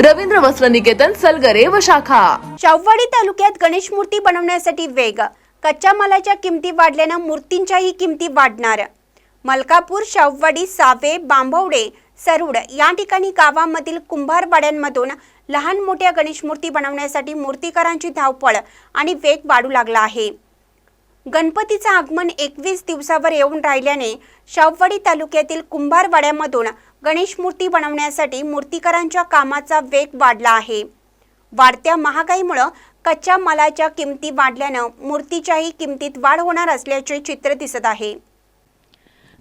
रवींद्र वस्त्र निकेतन सलगरे व शाखा. शाहूवाडी तालुक्यात गणेश मूर्ती बनवण्यासाठी वेग. कच्च्या मालाच्या किमती वाढल्यानं मूर्तींच्याही किमती वाढणार. मलकापूर शाववाडी सावे बांबवडे सरुड या ठिकाणी गावामधील कुंभारवाड्यांमधून लहान मोठ्या गणेश मूर्ती बनवण्यासाठी मूर्तिकारांची धावपळ आणि वेग वाढू लागला आहे. गणपतीचं आगमन एकवीस दिवसावर येऊन राहिल्याने शाववाडी तालुक्यातील कुंभारवाड्यामधून गणेश मूर्ती बनवण्यासाठी मूर्तिकारांच्या कामाचा वेग वाढला आहे. वाढत्या महागाईमुळं कच्च्या मालाच्या किमती वाढल्यानं मूर्तीच्याही किमतीत वाढ होणार असल्याचे चित्र दिसत आहे.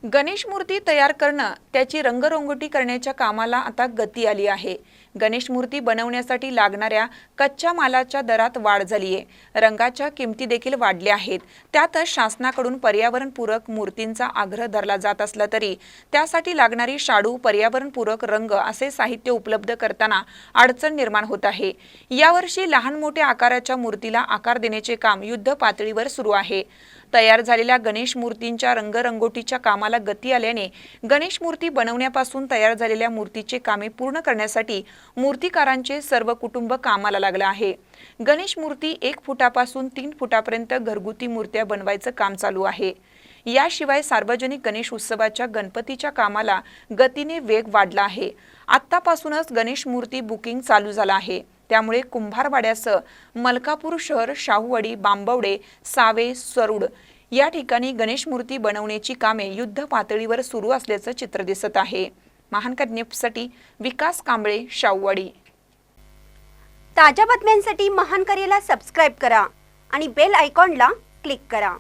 गणेश मूर्ती तयार करणं त्याची रंगरोंगोटी करण्याच्या कामाला आता गती आली आहे. गणेश मूर्ती बनवण्यासाठी लागणाऱ्या कच्च्या मालाच्या दरात वाढ झाली आहे रंगाच्या किमती देखील वाढल्या आहेत. त्यातच शासनाकडून पर्यावरणपूरक मूर्तींचा आग्रह धरला जात असला तरी त्यासाठी लागणारी शाडू पर्यावरणपूरक रंग असे साहित्य उपलब्ध करताना अडचण निर्माण होत आहे. यावर्षी लहान मोठ्या आकाराच्या मूर्तीला आकार देण्याचे काम युद्ध पातळीवर सुरू आहे. तयार झालेल्या गणेश मूर्तींच्या रंगरंगोटीच्या कामाला गती आल्याने गणेश मूर्ती बनवण्यापासून तयार झालेल्या मूर्तीचे कामे पूर्ण करण्यासाठी मूर्तिकारांचे सर्व कुटुंब कामाला लागलं आहे. गणेश मूर्ती एक फुटापासून तीन फुटापर्यंत घरगुती मूर्त्या बनवायचं काम चालू आहे. याशिवाय सार्वजनिक गणेश उत्सवाच्या गणपतीच्या कामाला गतीने वेग वाढला आहे. आत्तापासूनच गणेश मूर्ती बुकिंग चालू झालं आहे. त्यामुळे कुंभारवाड्यासह मलकापूर शहर शाहूवाडी बांबवडे सावे सरुड या ठिकाणी गणेश मूर्ती बनवण्याची कामे युद्ध पातळीवर सुरू असल्याचं चित्र दिसत आहे. महान विकास कांबळे शाहूवाडी. ताज्या बातम्यांसाठी महान करेला सबस्क्राईब करा आणि बेल आयकॉनला क्लिक करा.